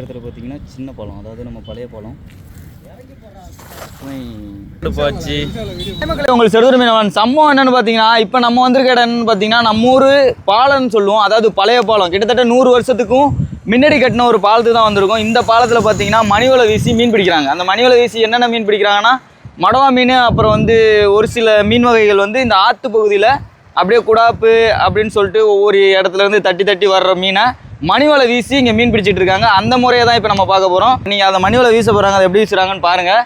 இடத்துல பார்த்தீங்கன்னா சின்ன பாலம் அதாவது நம்ம பழைய பாலம் போச்சு. உங்களுக்கு செடுதுரு மீனவன் சம்பவம் என்னன்னு பார்த்தீங்கன்னா இப்போ நம்ம வந்திருக்க இடம் என்னன்னு பார்த்தீங்கன்னா நம்ம ஊர் பாலம்னு சொல்லுவோம். அதாவது பழைய பாலம். கிட்டத்தட்ட நூறு வருஷத்துக்கும் முன்னாடி கட்டின ஒரு பாலத்துக்கு தான் வந்திருக்கோம். இந்த பாலத்தில் பார்த்தீங்கன்னா மணிவலை வீசி மீன் பிடிக்கிறாங்க. அந்த மணிவலை வீசி என்னென்ன மீன் பிடிக்கிறாங்கன்னா மடவா மீன் அப்புறம் வந்து ஒரு சில மீன் வகைகள் வந்து இந்த ஆற்று பகுதியில் அப்படியே குடாப்பு அப்படின்னு சொல்லிட்டு ஒவ்வொரு இடத்துல இருந்து தட்டி தட்டி வர்ற மீனை மணிவலை வீசி இங்கே மீன் பிடிச்சிட்டு இருக்காங்க. அந்த முறையை தான் இப்போ நம்ம பார்க்க போகிறோம் நீங்கள் அதை மணிவலை வீச போகிறாங்க அதை எப்படி வீசுகிறாங்கன்னு பாருங்கள்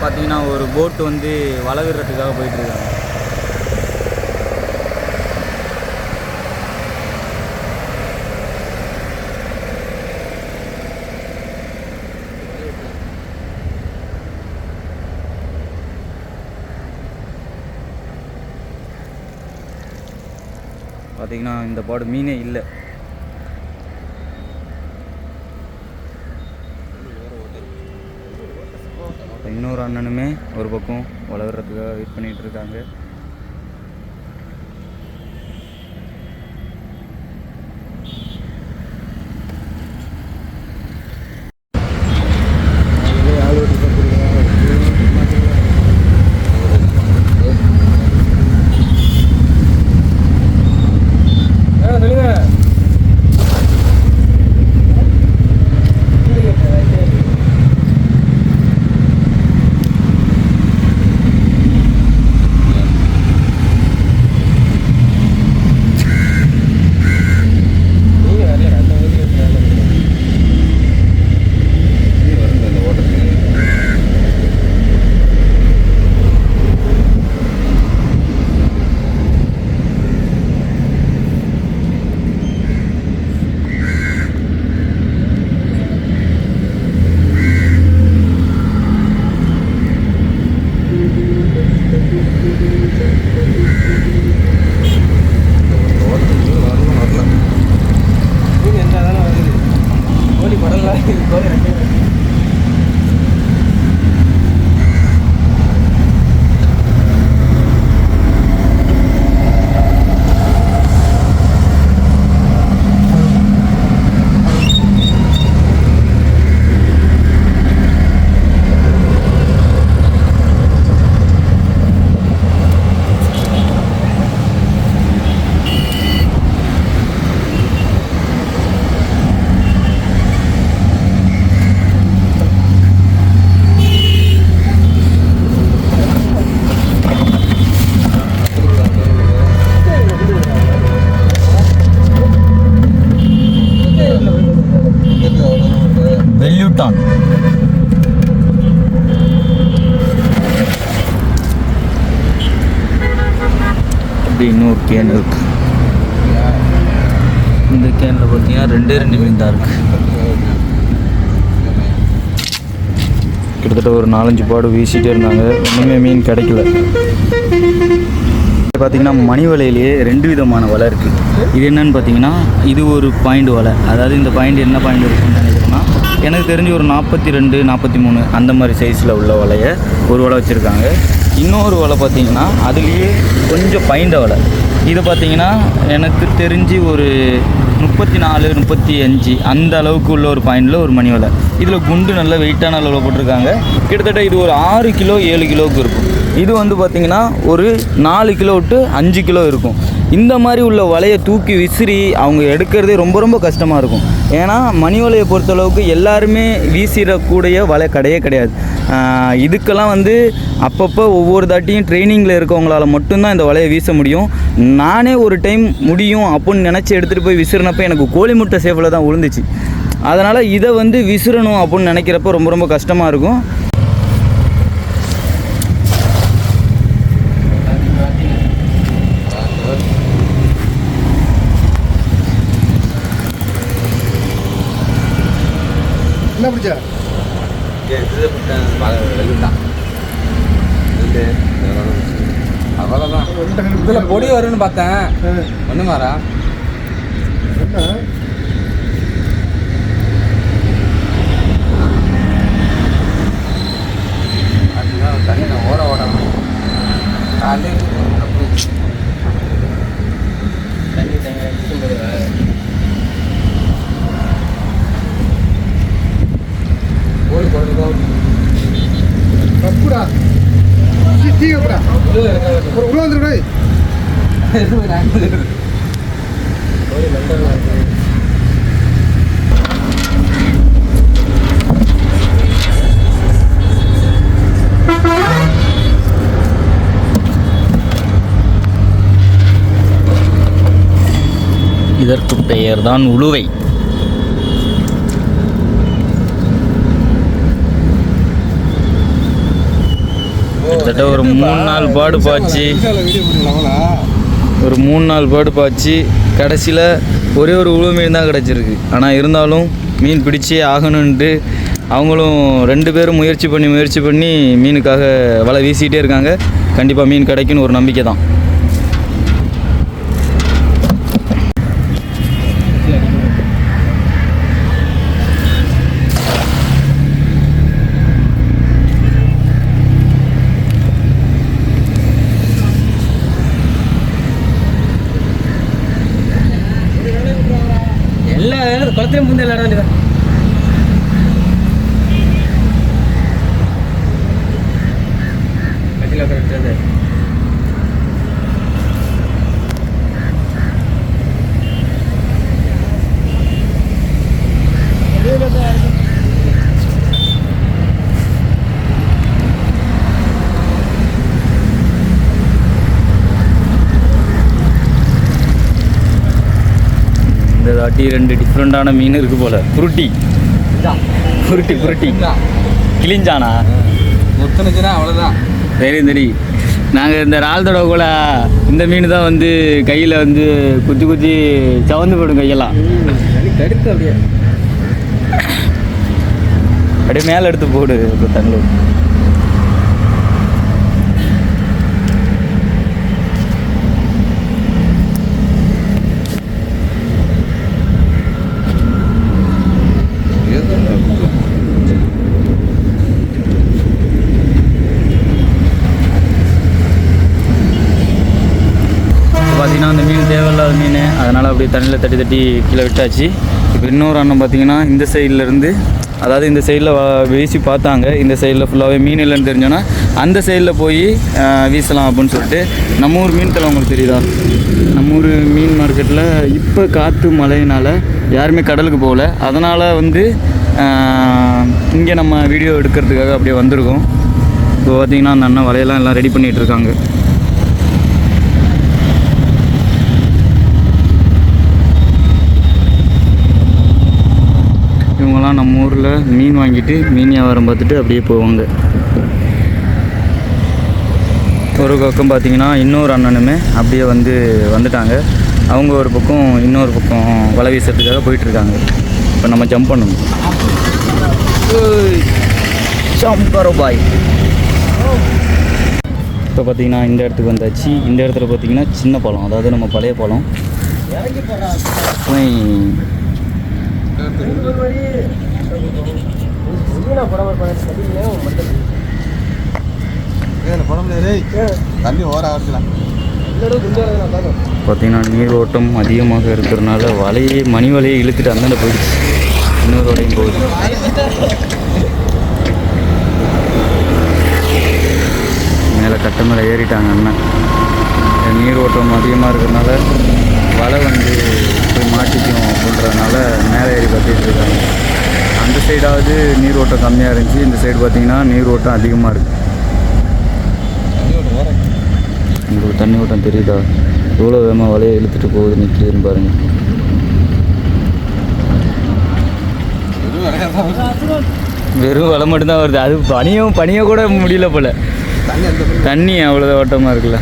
பார்த்தீங்கன்னா ஒரு போட்டு வந்து வளவிடுறதுக்காக போயிட்டுருக்காங்க பார்த்தீங்கன்னா இந்த பாடு மீனே இல்லை. இன்னொரு அண்ணனுமே ஒரு பக்கம் வளர்கிறதுக்காக வெயிட் பண்ணிட்டு இருக்காங்க. வந்து இன்னொரு கேன் இருக்கு. இந்த கேனில் பார்த்தீங்கன்னா ரெண்டே ரெண்டு மீன் தான் இருக்கு. கிட்டத்தட்ட ஒரு நாலஞ்சு பாடு வீசிட்டே இருந்தாங்க. ஒன்றுமே மீன் கிடைக்கல. பார்த்தீங்கன்னா மணி வலையிலேயே ரெண்டு விதமான வலை இருக்குது இது என்னன்னு பார்த்தீங்கன்னா இது ஒரு பாயிண்ட் வலை. அதாவது இந்த பாயிண்ட் என்ன பாயிண்ட் இருக்குன்னு நினைக்கிறேன்னா எனக்கு தெரிஞ்சு ஒரு நாற்பத்தி ரெண்டு நாற்பத்தி மூணு அந்த மாதிரி சைஸில் உள்ள வலையை ஒரு வலை வச்சுருக்காங்க. இன்னொரு வலை பார்த்திங்கன்னா அதுலேயே கொஞ்சம் பைண்ட வலை. இது பார்த்தீங்கன்னா எனக்கு தெரிஞ்சு ஒரு முப்பத்தி நாலு முப்பத்தி அஞ்சு அந்த அளவுக்கு உள்ள ஒரு பாயிண்டில் ஒரு மணி வலை. இதில் குண்டு நல்ல வெயிட்டான அளவில் போட்டிருக்காங்க. கிட்டத்தட்ட இது ஒரு ஆறு கிலோ ஏழு கிலோவுக்கு இருக்கும். இது வந்து பார்த்திங்கன்னா ஒரு நாலு கிலோ விட்டு அஞ்சு கிலோ இருக்கும். இந்த மாதிரி உள்ள வலையை தூக்கி விசிறி அவங்க எடுக்கிறதே ரொம்ப ரொம்ப கஷ்டமாக இருக்கும். ஏன்னா மணி வலையை பொறுத்தளவுக்கு எல்லாருமே வீசிடக்கூடிய வலை கிடையே கிடையாது. இதுக்கெல்லாம் வந்து அப்பப்போ ஒவ்வொரு தாட்டியும் ட்ரைனிங்கில் இருக்கவங்களால மட்டும்தான் இந்த வலையை வீச முடியும். நானே ஒரு டைம் முடியும் அப்படின்னு நினச்சி எடுத்துகிட்டு போய் விசிறினப்போ எனக்கு கோழி முட்டை சேஃபில் தான் விழுந்துச்சு அதனால் இதை வந்து விசிறணும் அப்படின்னு நினைக்கிறப்ப ரொம்ப ரொம்ப கஷ்டமாக இருக்கும். என்ன பிடிச்சா? இது வெளியிட்டான் அவ்வளோதான் இதில் பொடி வரும்னு பார்த்தேன். ஒன்று மாறா? என்ன? தண்ணி ஓட ஓடணும் காலையில் உள்ள வந்துரு இதற்கு பெயர்தான் உழுவை கிட்டத்தட்ட ஒரு மூணு நாள் பாடு பாய்ச்சி ஒரு மூணு நாள் பாடு பாய்ச்சி கடைசியில் ஒரே ஒரு உழவு மீன் தான் கிடச்சிருக்கு. ஆனால் இருந்தாலும் மீன் பிடிச்சே ஆகணுன்ட்டு அவங்களும் ரெண்டு பேரும் முயற்சி பண்ணி முயற்சி பண்ணி மீனுக்காக வலை வீசிக்கிட்டே இருக்காங்க. கண்டிப்பாக மீன் கிடைக்குன்னு ஒரு நம்பிக்கை தான் தாட்டி ரெண்டு டிஃப்ரெண்ட்டான மீன் இருக்கு போல. புருட்டி புருட்டி புருட்டி கிளிஞ்சானா முத்தனுச்சுன்னா அவ்வளோதான் தெரியும் தெரியும். நாங்கள் இந்த இறால் தடவை கூட இந்த மீன் தான் வந்து கையில் வந்து குத்தி குத்தி சவந்து போடும் கையெல்லாம். அப்படியே. அப்படியே மேலே எடுத்து போடு தண்ணி இப்போ பார்த்தீங்கன்னா அந்த மீன் தேவையில்லாத மீன் அதனால் அப்படியே தண்ணியில் தட்டி தட்டி கீழே விட்டாச்சு. இப்போ இன்னொரு அண்ணன் பார்த்தீங்கன்னா இந்த சைட்லேருந்து அதாவது இந்த சைடில் வீசி பார்த்தாங்க. இந்த சைடில் ஃபுல்லாகவே மீன் இல்லைன்னு தெரிஞ்சோன்னா அந்த சைடில் போய் வீசலாம் அப்படின்னு சொல்லிட்டு நம்ம ஊர் மீன் தலை உங்களுக்கு தெரியுதா? நம்ம ஊர் மீன் மார்க்கெட்டில் இப்போ காற்று மழையினால் யாருமே கடலுக்கு போகல. அதனால் வந்து இங்கே நம்ம வீடியோ எடுக்கிறதுக்காக அப்படியே வந்திருக்கோம். இப்போ பார்த்தீங்கன்னா அந்த அண்ணன் வலையெல்லாம் எல்லாம் ரெடி பண்ணிகிட்டு இருக்காங்க. அவங்களாம் நம்ம ஊரில் மீன் வாங்கிட்டு மீன் வியாபாரம் பார்த்துட்டு அப்படியே போவாங்க. ஒரு பக்கம் பார்த்திங்கன்னா இன்னொரு அண்ணனுமே அப்படியே வந்து வந்துட்டாங்க. அவங்க ஒரு பக்கம் இன்னொரு பக்கம் வலை வீசுறதுக்காக போயிட்டுருக்காங்க. இப்போ நம்ம ஜம்ப் பண்ணணும். ஜம்பரோ பாய் இப்போ பார்த்தீங்கன்னா இந்த இடத்துக்கு வந்தாச்சு. இந்த இடத்துல பார்த்தீங்கன்னா சின்ன பழம் அதாவது நம்ம பழைய பழம் போய் தண்ணி ஓர ஆகலாம் பார்த்தீங்கன்னா நீர் ஓட்டம் அதிகமாக இருக்கிறதுனால வலையே மணி வலையை இழுத்துட்டு அந்தாண்ட போயிடுச்சு. இன்னொரு வலையும் போகுது. மேலே கட்ட மேலே ஏறிட்டாங்க அண்ணன் நீர் ஓட்டம் அதிகமாக இருக்கிறதுனால வலை வந்து போய் மாட்டிக்கும் அப்படின்றதுனால மேலே ஏறி கட்டிட்டு இருக்காங்க. அந்த சைடாவது நீர் ஓட்டம் கம்மியாக இருந்துச்சு. இந்த சைடு பார்த்தீங்கன்னா நீர் ஓட்டம் அதிகமாக இருக்குது உங்களுக்கு தண்ணி ஓட்டம் தெரியுதா? எவ்வளோ வேகமாக வலையை இழுத்துட்டு போகுது நிற்கிதுன்னு பாருங்கள் வெறும் வலை மட்டும்தான் வருது. அது பனியும் பனியை கூட முடியல போல. தண்ணி அவ்வளோதான் ஓட்டமாக இருக்குல்ல.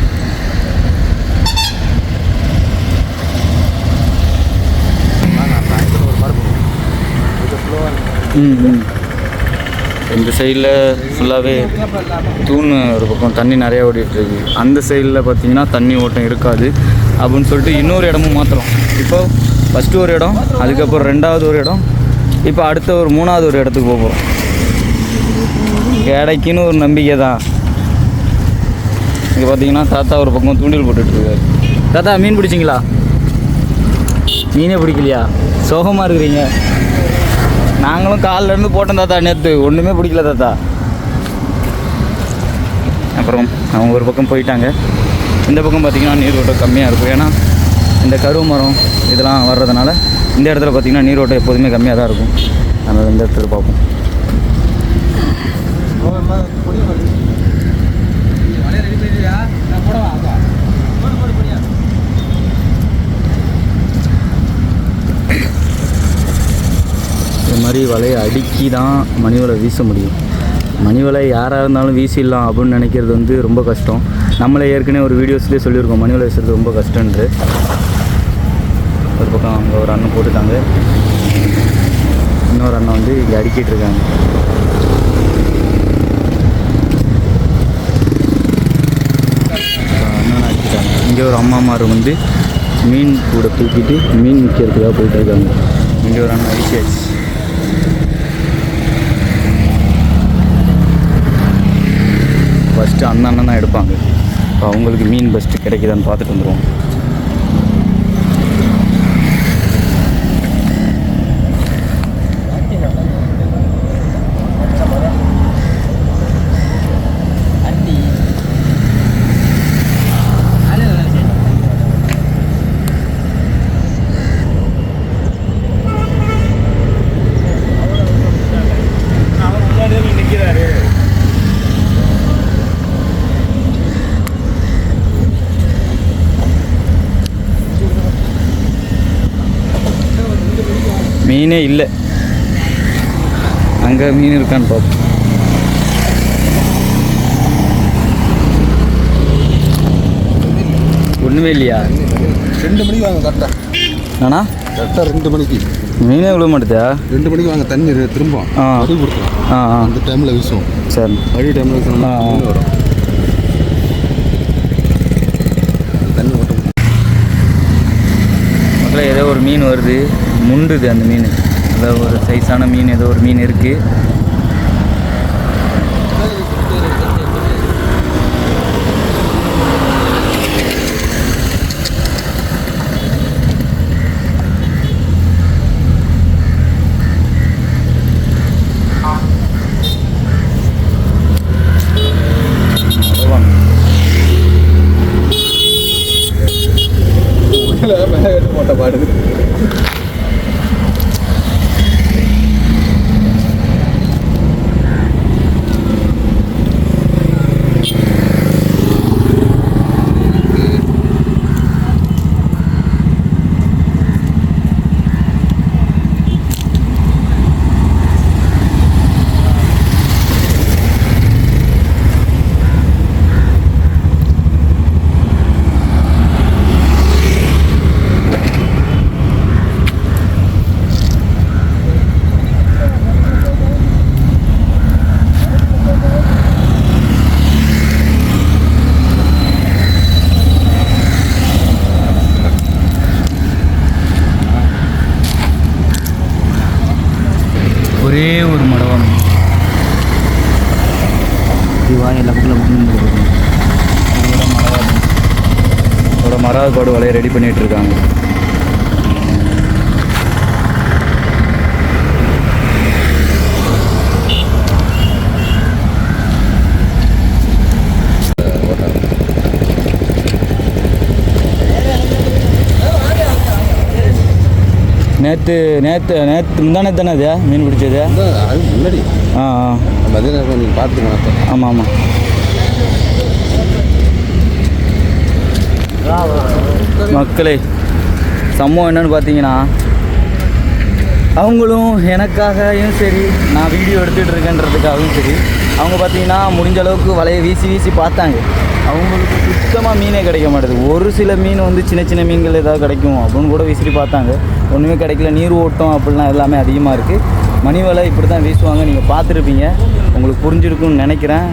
இந்த சைடில் ஃபுல்லாகவே தூண் ஒரு பக்கம் தண்ணி நிறையா ஓடிட்டுருக்கு அந்த சைடில் பார்த்தீங்கன்னா தண்ணி ஓட்டம் இருக்காது. அப்படின்னு சொல்லிட்டு இன்னொரு இடமும் மாற்றுறோம் இப்போ ஃபஸ்ட்டு ஒரு இடம் அதுக்கப்புறம் ரெண்டாவது ஒரு இடம் இப்போ அடுத்த ஒரு மூணாவது ஒரு இடத்துக்கு போகிறோம் கிடைக்குன்னு ஒரு நம்பிக்கை தான். இங்கே பார்த்தீங்கன்னா தாத்தா ஒரு பக்கம் தூண்டில் போட்டுட்டு இருக்காரு. தாத்தா மீன் பிடிச்சிங்களா? மீனே பிடிக்கலையா? சோகமாக இருக்கிறீங்க. நாங்களும் காலிலேருந்து போட்டோம் தாத்தா நேற்று ஒன்றுமே பிடிக்கல தாத்தா. அப்புறம் அவங்க ஒரு பக்கம் போயிட்டாங்க. இந்த பக்கம் பார்த்திங்கன்னா நீரோட்டம் கம்மியாக இருக்கும். ஏன்னா இந்த கருவு மரம் இதெல்லாம் வர்றதுனால இந்த இடத்துல பார்த்திங்கன்னா நீரோட்டம் எப்போதுமே கம்மியாக தான் இருக்கும். அதனால் இந்த இடத்துல பார்ப்போம் வலையை ரெடி பண்ணிடுறியா நான் போடவா அப்பா போடு போடு போடியா இது மாதிரி வலையை அடுக்கி தான் மணி வலை வீச முடியும். மணி வலை யாராக இருந்தாலும் வீசிடலாம் அப்படின்னு நினைக்கிறது வந்து ரொம்ப கஷ்டம். நம்மளே ஏற்கனவே ஒரு வீடியோஸ்லேயே சொல்லியிருக்கோம் மணி வலை வீசுறது ரொம்ப கஷ்டன்று ஒரு பக்கம் அங்கே ஒரு அண்ணன் போட்டுட்டாங்க. இன்னொரு அண்ணன் வந்து இங்கே அடுக்கிட்டு இருக்காங்க. அண்ணன் அடிக்கிட்டாங்க. இங்கே ஒரு அம்மாமார் வந்து மீன் கூட தூக்கிட்டு மீன் விற்கிறதுக்காக போயிட்டுருக்காங்க இங்கே ஒரு அண்ணன் அடிக்காச்சு ஃபஸ்ட்டு அந்த அண்ணன் தான் எடுப்பாங்க. இப்போ அவங்களுக்கு மீன் பெஸ்ட்டு கிடைக்குதான்னு பார்த்துட்டு வந்துடுவோம் மீனே இல்லை. அங்கே மீன் இருக்கான்னு பார்ப்போம் ஒன்றுமே இல்லையா? ரெண்டு மணிக்கு வாங்க கரெக்டாக நானா கரெக்டாக ரெண்டு மணிக்கு. மீனே விழ மாட்டேதா? ரெண்டு மணிக்கு வாங்க தண்ணி திரும்ப ஆ. வடி கொடுத்துரும் ஆ அந்த டைமில் வீசுவோம். சரி. வடி டைமில். மீன் வரும் தண்ணி மட்டும் முதல்ல ஏதோ ஒரு மீன் வருது முண்டுது அந்த மீன். ஏதோ ஒரு சைஸான மீன் ஏதோ ஒரு மீன் இருக்குது மேலே கட்டு போட்ட பாடுது ஒரே ஒரு மடவான் இதுவா எல்லா பக்கம் அதோட மராது பாடு வலையை ரெடி பண்ணிட்டு இருக்காங்க. நேற்று நேற்று நேற்று முந்தானே தானே அது மீன் பிடிச்சது? முன்னாடி. ஆ ஆ. நீங்கள் பார்த்துக்கலாம் ஆமாம் ஆமாம் மக்களே சம்பவம் என்னன்னு பார்த்தீங்கன்னா அவங்களும் எனக்காகவும் சரி நான் வீடியோ எடுத்துகிட்டு இருக்கேன்றதுக்காகவும் சரி அவங்க பார்த்தீங்கன்னா முடிஞ்ச அளவுக்கு வலையை வீசி வீசி பார்த்தாங்க. அவங்களுக்கு சுத்தமாக மீனே கிடைக்க மாட்டேது. ஒரு சில மீன் வந்து சின்ன சின்ன மீன்கள் ஏதாவது கிடைக்கும் அப்படின்னு கூட விசிறி பார்த்தாங்க. ஒன்றுமே கிடைக்கல. நீர் ஓட்டம் அப்படிலாம் எல்லாமே அதிகமாக இருக்குது மணி வலை இப்படி தான் வீசுவாங்க. நீங்கள் பார்த்துருப்பீங்க. உங்களுக்கு புரிஞ்சிருக்கும்னு நினைக்கிறேன்.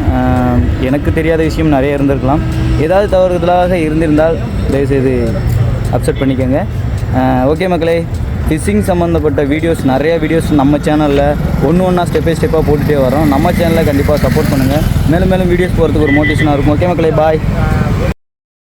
எனக்கு தெரியாத விஷயம் நிறைய இருந்திருக்கலாம். ஏதாவது தவறுதலாக இருந்திருந்தால் தயவுசெய்து அப்செட் பண்ணிக்கோங்க. ஓகே மக்களே. ஃபிஷிங் சம்மந்தப்பட்ட வீடியோஸ் நிறையா வீடியோஸ் நம்ம சேனலில் ஒன்று ஒன்றா ஸ்டெப் பை ஸ்டெப்பாக போட்டுகிட்டே வரோம் நம்ம சேனலில் கண்டிப்பாக சப்போர்ட் பண்ணுங்கள் மேலும் மேலும் வீடியோஸ் போகிறதுக்கு ஒரு மோட்டிவேஷனாக இருக்கும். ஓகே மக்களே பாய்